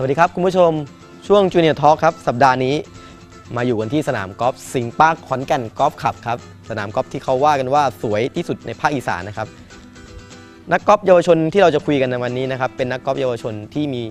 สวัสดีครับคุณผู้ชมช่วงจูเนียร์ทอ k ครับ สัปดาห์นี้มาอยู่กันที่สนามกอล์ฟสิงห์ปาร์คขอนแก่นกอล์ฟคลับครับ สนามกอล์ฟที่เขาว่ากันว่าสวยที่สุดในภาคอีสานนะครับ นักกอล์ฟเยาวชนที่เราจะคุยกันในวันนี้นะครับ เป็นนักกอล์ฟเยาวชนที่มี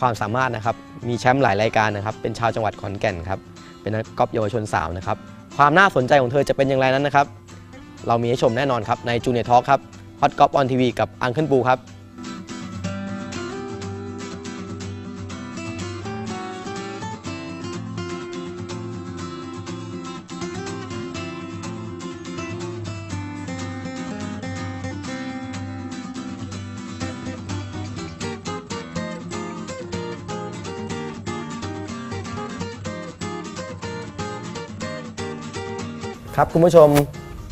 ความสามารถนะครับ มีแชมป์หลายรายการนะครับ เป็นชาวจังหวัดขอนแก่นครับ เป็นนักกอล์ฟเยาวชนสาวนะครับ ความน่าสนใจของเธอจะเป็นอย่างไรนั้นนะครับ เรามีให้ชมแน่นอนครับในจูเนียร์ทอ k ครับฮอตกอล์ฟออนทีวีกับอังเคิลปูครับ ครับคุณผู้ชม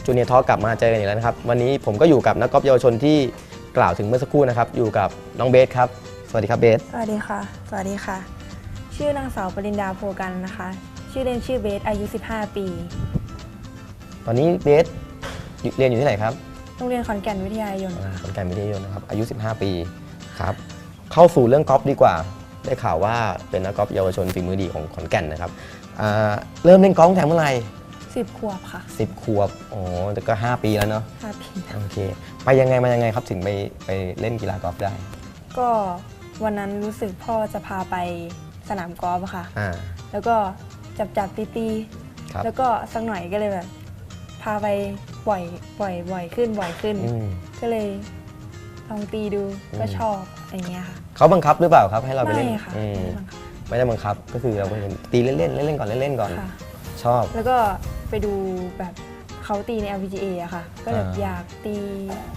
จูเนียร์ทอกลับมาเจอกันอีกแล้วนะครับ วันนี้ผมก็อยู่กับนักกอล์ฟเยาวชนที่กล่าวถึงเมื่อสักครู่นะครับ อยู่กับน้องเบสครับ สวัสดีครับเบส สวัสดีค่ะ สวัสดีค่ะ ชื่อนางสาวปรินดาโพกันนะคะ ชื่อเล่นชื่อเบสอายุ 15 ปี ตอนนี้เบสอยู่เรียนอยู่ที่ไหนครับโรงเรียนขอนแก่นวิทยายนอ่าขอนแก่นวิทยายนนะครับอายุ 15 ปีครับเข้าสู่เรื่องกอล์ฟดีกว่า ได้ข่าวว่าเป็นนักกอล์ฟเยาวชนฝีมือดีของขอนแก่นนะครับอ่าเริ่มเล่นกอล์ฟตั้งแต่เมื่อไหร่ 10ขวบค่ะ10ขวบอ๋อแต่ก็ 5 ปีแล้วเนาะ5ปีโอเค ไปยังไงมายังไงครับถึงไปไปเล่นกีฬากอล์ฟได้ก็วันนั้นรู้สึกพ่อจะพาไปสนามกอล์ฟอะค่ะ อ่า แล้วก็จับจับตีตีครับ แล้วก็สักหน่อยก็เลยแบบ พาไปบ่อยบ่อยบ่อยขึ้นบ่อยขึ้น อืม ก็เลยลองตีดูอืม ก็ชอบอย่างเงี้ยค่ะเขาบังคับหรือเปล่าครับให้เราไปไม่เล่นค่ะอืมไม่บังคับไม่ได้บังคับก็คือเราไปเห็นตีเล่นๆเล่นๆก่อนเล่นๆก่อน ค่ะ ชอบแล้วก็ ไปดูแบบเขาตีใน LPGA อะค่ะ ก็แบบอ่า อยากตี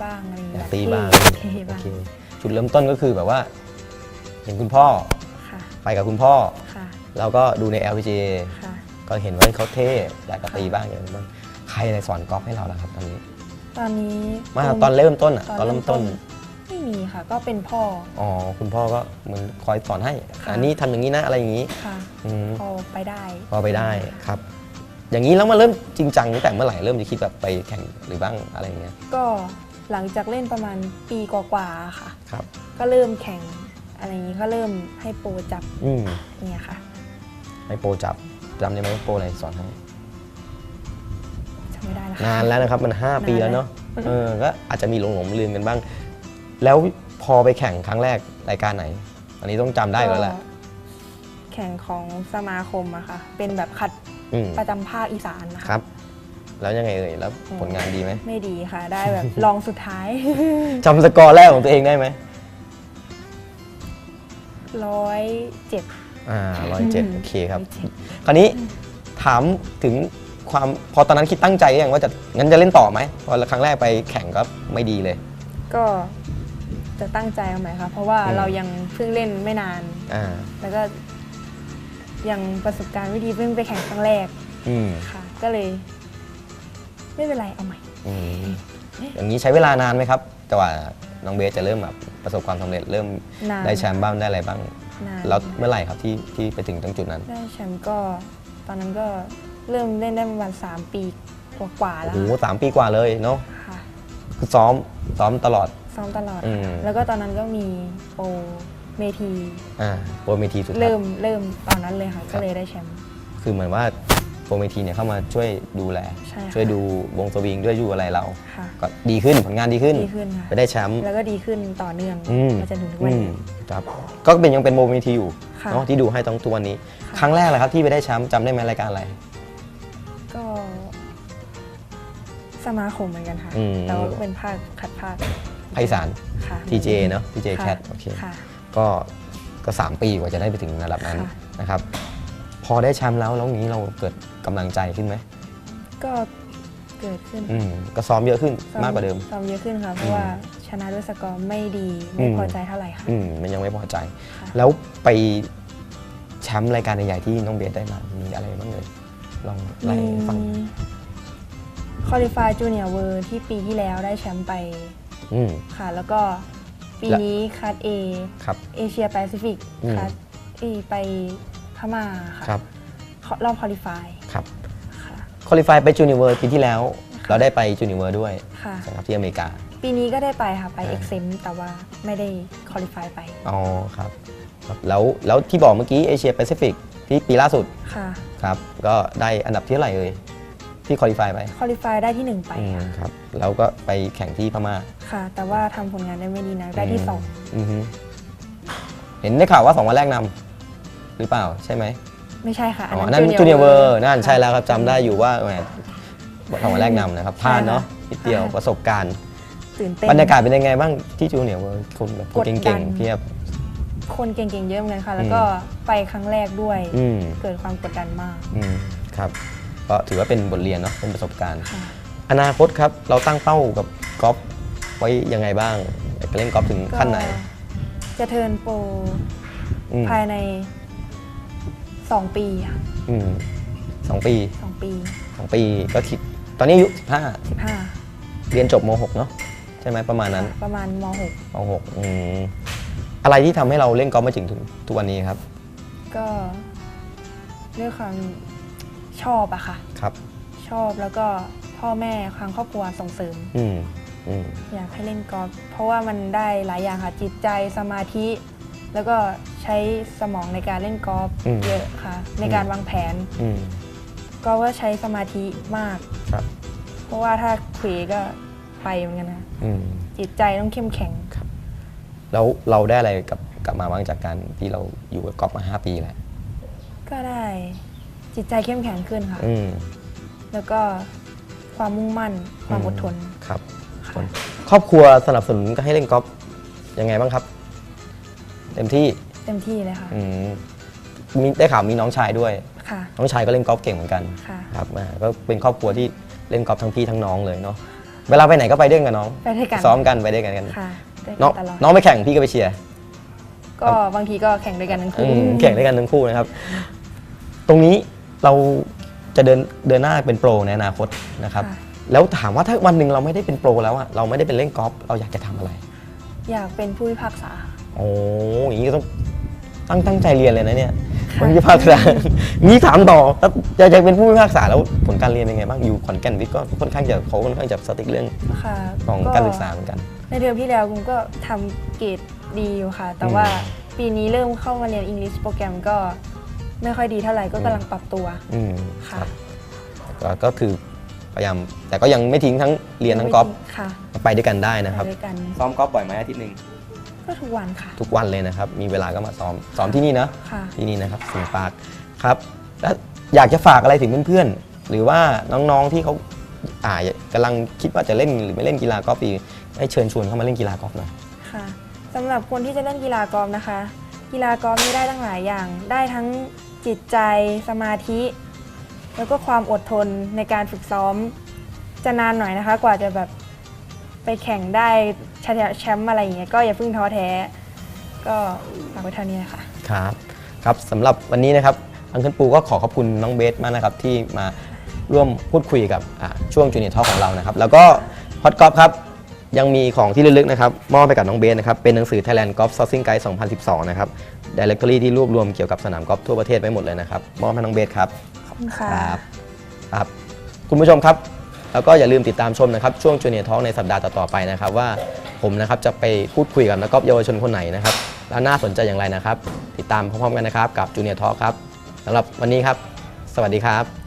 บ้างอะไรอย่างอเงี้ยายกตีบ้างเท่ๆโอบ้างเคจุดเริ่มต้นก็คือแบบว่า เห็นคุณพ่อค่ะไปกับคุณพ่อ ค่ะเราก็ดูใน LPGA ค่ะก็เห็นว่าเขาเท่อยากจะตีบ้างอย่างนั้นบ้างใครอะไรสอนกอล์ฟให้เราล่ะครับตอนนี้ตอนนี้มาตอนเริ่มต้นอะตตอนเริ่มต้น ไม่มีค่ะ ก็เป็นพ่อ อ๋อคุณพ่อก็เหมือนคอยสอนให้ ค่ะ อันนี้ทำอย่างนี้นะอะไรอย่างนี้ค่ะ อืมพอไปได้ พอไปได้ครับ อย่างนี้แล้วมาเริ่มจริงจังตั้งแต่เมื่อไหร่เริ่มจะคิดแบบไปแข่งหรือบ้างอะไรอย่างเงี้ยก็หลังจากเล่นประมาณปีกว่าๆค่ะ ครับ ก็เริ่มแข่งอะไรอย่างนี้ก็เริ่มให้โปรจับอืมเนี่ยค่ะให้โปรจับจำได้ไหมว่าโปรอะไรสอนให้จำไม่ได้แล้วนานแล้วนะครับมัน 5 ปีแล้วเนาะนานแล้วเออก็อาจจะมีหลงหลงลืมกันบ้าง แล้วพอไปแข่งครั้งแรกรายการไหน อันนี้ต้องจำได้แล้วแหละก็ แข่งของสมาคมอะค่ะ เป็นแบบคัดอืมประจำภาคอีสานนะคคะรับ แล้วยังไงเอ่ยแล้วผลงานดีไหมไม่ดีค่ะ ได้แบบ รองสุดท้าย จำสกอร์แรกของตัวเองได้ไหมร้อยเจ็ด อ่าร้อยเจ็ดโอเคครับร้อยเจ็ดคราวนี้ถามถึงความพอตอนนั้นคิดตั้งใจยังว่าจะงั้นจะเล่นต่อไหมพอครั้งแรกไปแข่งก็ไม่ดีเลย ก็จะตั้งใจเอาไหมคะเพราะว่าอืม เรายังเพิ่งเล่นไม่นาน อ่า แล้วก็ ยังประสบการณ์ไม่ดีเพิ่งไปแข่งครั้งแรกอืมค่ะ ก็เลย ไม่เป็นไรเอาใหม่ อืมอย่างนี้ใช้เวลานานไหมครับ แต่ว่าน้องเบสจะเริ่มแบบประสบความสำเร็จเริ่มนาน ได้แชมป์บ้างได้อะไรบ้าง นานแล้วเมื่อไหร่ครับที่ที่ไปถึงตรงจุดนั้นได้แชมป์ก็ตอนนั้นก็เริ่มเล่นได้ประมาณสามปีกว่าๆโอ้แล้วโหสามปีกว่าเลยเนาะค่ะคือซ้อมซ้อมตลอด ซ้อมตลอด อืม แล้วก็ตอนนั้นก็มีโปร เมทีอ่าโปรเมทีสุดท้ายเริ่มเริ่มตอนนั้นเลยค่ะก็เลยได้แชมป์ คือเหมือนว่าโปรเมทีเนี่ยเข้ามาช่วยดูแล ใช่ค่ะ ช่วยดูวงสวิงด้วยดูอะไรเรา ค่ะ ก็ดีขึ้นผลงานดีขึ้น ดีขึ้นค่ะ ไปได้แชมป์ แล้วก็ดีขึ้นต่อเนื่องอืมมาจนถึงทุกวันอืมนี้ครับ ก็เป็นยังเป็นโปรเมทีอยู่ค่ะเนาะที่ดูให้ตั้งตัวนี้ ค่ะ ครั้งแรกเลยครับที่ไปได้แชมป์จำได้ไหมรายการอะไร ก็ สมาคมเหมือนกันค่ะอืมแต่ว่าก็เป็นภาคคัดภาคไพศาลค่ะ TJ เนาะ TJ ค่ะ Cat โอเค ค่ะ ก็ก็สามปีกว่าจะได้ไปถึงระดับนั้นค่ะนะครับ พอได้แชมป์แล้วแล้วอย่างนี้เราเกิดกำลังใจขึ้นไหมก็เกิดขึ้นอืมก็ซ้อมเยอะขึ้นซ้อมากกว่าเดิมซ้อมเยอะขึ้นค่ะเพอืราะมว่าชนะด้วยสกอร์ไม่ดีไม่อืมพอใจเท่าไหร่ค่ะอืมมันยังไม่พอใจค่ะแล้วไปแชมป์รายการใหญ่ๆที่น้องเบสได้มามีอะไรบ้างเลยลองไล่ให้ฟังคอลิฟายจูเนียร์เวิร์ที่ปีที่แล้วได้แชมป์ไปอืมค่ะ แล้วก็ ปีและนี้คัดเอครับ เอเชียแปซิฟิกอืม คัดเอไปพม่าค่ะครับรอบคอลิฟายครับค่ะ คอลิฟายไปจูเนียเวิร์ปีที่แล้วค่ะเราได้ไปจูเนียเวิร์ด้วยค่ะ นะครับที่อเมริกา ปีนี้ก็ได้ไปค่ะ ไปอ่า เอ็กเซมแต่ว่าไม่ได้คอลิฟายไปอ๋อครับครับแล้วแล้วที่บอกเมื่อกี้เอเชียแปซิฟิกที่ปีล่าสุดค่ะ ครับก็ได้อันดับที่เท่าไหร่เอ่ย ที่คอลี่ฟายไปคอลิฟายได้ที่หนึ่งไปอืมค่ะครับแล้วก็ไปแข่งที่พม่า ค่ะ แต่ว่าทำผลงานได้ไม่ดีนะได้ที่สองอือฮึเห็นได้ข่าวว่าสองวันแรกนำหรือเปล่าใช่ไหมไม่ใช่ค่ะอ๋ออันนั้นจู Junior เนียเวอ World ร์นั่นค่ะใช่แล้วครับจำได้อยู่ว่าแหมสองวันแรกนำนะครับพลาดเนาะใช่ค่ะนิดเดียวใช่ประสบการณ์ ตื่นเต้น บรรยากาศเป็นยังไงบ้างที่จูเนียเวอร์คนแบบคนกดดัเก่งน ๆเพียบ คนเก่งๆเยอะเหมือนกันค่ะ แล้วอืมก็ไปครั้งแรกด้วย อืม เกิดความกดดันมาก อืมครับ ก็ถือว่าเป็นบทเรียนเนาะเป็นประสบการณ์ค่ะอนาคตครับเราตั้งเป้ากับกอล์ฟไว้ยังไงบ้างอยากจะเล่นกอล์ฟถึงขั้นไหนก็จะเทิร์นโปรอืมภายใน2ปีค่ะอืมสองปี2ปีสองปีก็คิดตอนนี้อายุสิบห้า15เรียนจบมหกเนาะใช่ไหมประมาณนั้น ประมาณมมหกอืมอะไรที่ทำให้เราเล่นกอล์ฟมาถึงถึงทุกวันนี้ครับ .6 ก็ด้วยความ ชอบอะค่ะ ครับ ชอบแล้วก็พ่อแม่ทางครอบครัวส่งเสริม อืมอืมอยากให้เล่นกอล์ฟเพราะว่ามันได้หลายอย่างค่ะจิตใจสมาธิ แล้วก็ใช้สมองในการเล่นกอล์ฟเยอะค่ะ ในการวางแผนอืมก็ว่าใช้สมาธิมาก ครับ เพราะว่าถ้าเขวก็ไปเหมือนกันนะอืมจิตใจต้องเข้มแข็ง แล้วเราได้อะไรกับกลับมาบ้างจากการที่เราอยู่กับกอล์ฟมาห้าปีแล้วก็ได้ จิตใจเข้มแข็งขึ้นค่ะ อืมแล้วก็ความมุ่งมั่น ความอดทน ครับค่ะ ครอบครัวสนับสนุนก็ให้เล่นกอล์ฟยังไงบ้างครับ เต็มที่เต็มที่เลยค่ะ อืมมีได้ข่าวมีน้องชายด้วย ค่ะ น้องชายก็เล่นกอล์ฟเก่งเหมือนกันค่ะ ครับอ่าก็เป็นครอบครัวที่เล่นกอล์ฟทั้งพี่ทั้งน้องเลยเนาะเวลาไปไหนก็ไปด้วยกันน้อง ไปด้วยกันซ้อมกันไปด้วยกันกันค่ะด้วยน้กัองนตลอด น้องไปแข่งพี่ก็ไปเชียร์ก็บางทีก็แข่งด้วยกันทั้งอืคู่ มแข่งด้วยกันทั้งคู่นะครับ ตรงนี้ เราจะเดินเดินหน้าเป็นโปรในอนาคตนะครับค่ะ แล้วถามว่าถ้าวันหนึ่งเราไม่ได้เป็นโปรแล้วอะเราไม่ได้เป็นเล่นกอล์ฟเราอยากจะทำอะไร อยากเป็นผู้พิพากษา โอ้อย่างนี้ก็ต้องตั้งตั้งใจเรียนเลยนะเนี่ยค่ะ ผู้พิพากษานี่ถามต่อแล้วจะจะเป็นผู้พิพากษาแล้วผลการเรียนเป็นไงบ้างอยู่ขอนแก่นวิทย์ก็ค่อนข้างจะเขาค่อนข้างจะสติ๊กเรื่องค่ะของการศึกษาเหมือนกัน ในเทอมที่แล้วคุณก็ทำเกรดดีอยู่ค่ะ แต่ว่าปีนี้เริ่มเข้ามาเรียน English โปรแกรมก็ ไม่ค่อยดีเท่าไหร่ก็กำลังปรับตัวอืมค่ะรับก็ก็คือพยายามแต่ก็ยังไม่ทิ้งทั้งเรียนทั้งกอล์ฟค่ะไปด้วยกันได้นะครับ ไปด้วยกัน ซ้อมกอล์ฟบ่อยไหมอาทิตย์หนึ่งก็ทุกวันค่ะทุกวันเลยนะครับ มีเวลาก็มาซ้อมซ้อมที่นี่นะ ค่ะ ที่นี่นะครับสิงห์ปาร์คครับแล้วอยากจะฝากอะไรถึงเพื่อนๆ หรือว่าน้องๆที่เขาอ่ากำลังคิดว่าจะเล่นหรือไม่เล่นกีฬากอล์ฟดีให้เชิญชวนเข้ามาเล่นกีฬากอล์ฟหน่อย ค่ะสำหรับคนที่จะเล่นกีฬากอล์ฟนะคะ กีฬากอล์ฟนี่ได้ตั้งหลายอย่าง ได้ทั้ง จิตใจ สมาธิ แล้วก็ความอดทนในการฝึกซ้อม จะนานหน่อยนะคะ กว่าจะแบบไปแข่งได้แชมป์อะไรอย่างเงี้ยก็อย่าเพิ่งท้อแท้ ก็ฝากไว้เท่านี้นะคะครับครับสำหรับวันนี้นะครับอังเคิลปูก็ขอขอบคุณน้องเบสมากนะครับที่มาร่วมพูดคุยกับช่วงจูเนียร์ทอของเรานะครับ แล้วก็ฮอตกอล์ฟครับ ยังมีของที่ระลึกนะครับมอบไปกับน้องเบสนะครับเป็นหนังสือ Thailand Golf Sourcing Guide 2012 นะครับ Directory ที่รวบรวมเกี่ยวกับสนามกอล์ฟทั่วประเทศไว้หมดเลยนะครับมอบให้น้องเบสครับขอบคุณค่ะ ครับครับคุณผู้ชมครับ แล้วก็อย่าลืมติดตามชมนะครับช่วงจูเนียร์ท้องในสัปดาห์ต่อๆไปนะครับ ว่าผมนะครับจะไปพูดคุยกับนักกอล์ฟเยาวชนคนไหนนะครับแล้วน่าสนใจอย่างไรนะครับ ติดตามพร้อมๆกันนะครับกับจูเนียร์ท้อครับสำหรับวันนี้ครับ สวัสดีครับ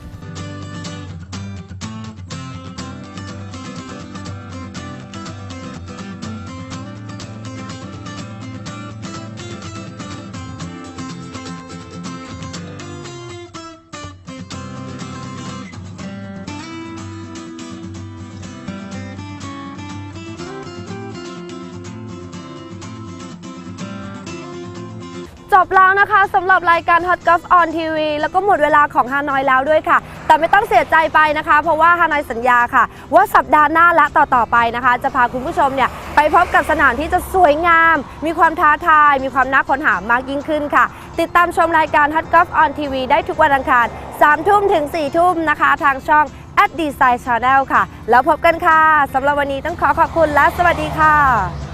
จบแล้วนะคะสำหรับรายการ Hot Golf on TV แล้วก็หมดเวลาของฮานอยแล้วด้วยค่ะ แต่ไม่ต้องเสียใจไปนะคะ เพราะว่าฮานอยสัญญาค่ะ ว่าสัปดาห์หน้าและต่อๆไปนะคะ จะพาคุณผู้ชมเนี่ยไปพบกับสถานที่จะสวยงาม มีความท้าทาย มีความน่าค้นหามากยิ่งขึ้นค่ะ ติดตามชมรายการ Hot Golf on TV ได้ทุกวันอังคาร3ทุ่มถึง4ทุ่มนะคะ ทางช่อง at Design Channel ค่ะ แล้วพบกันค่ะสำหรับวันนี้ต้องขอขอบคุณและสวัสดีค่ะ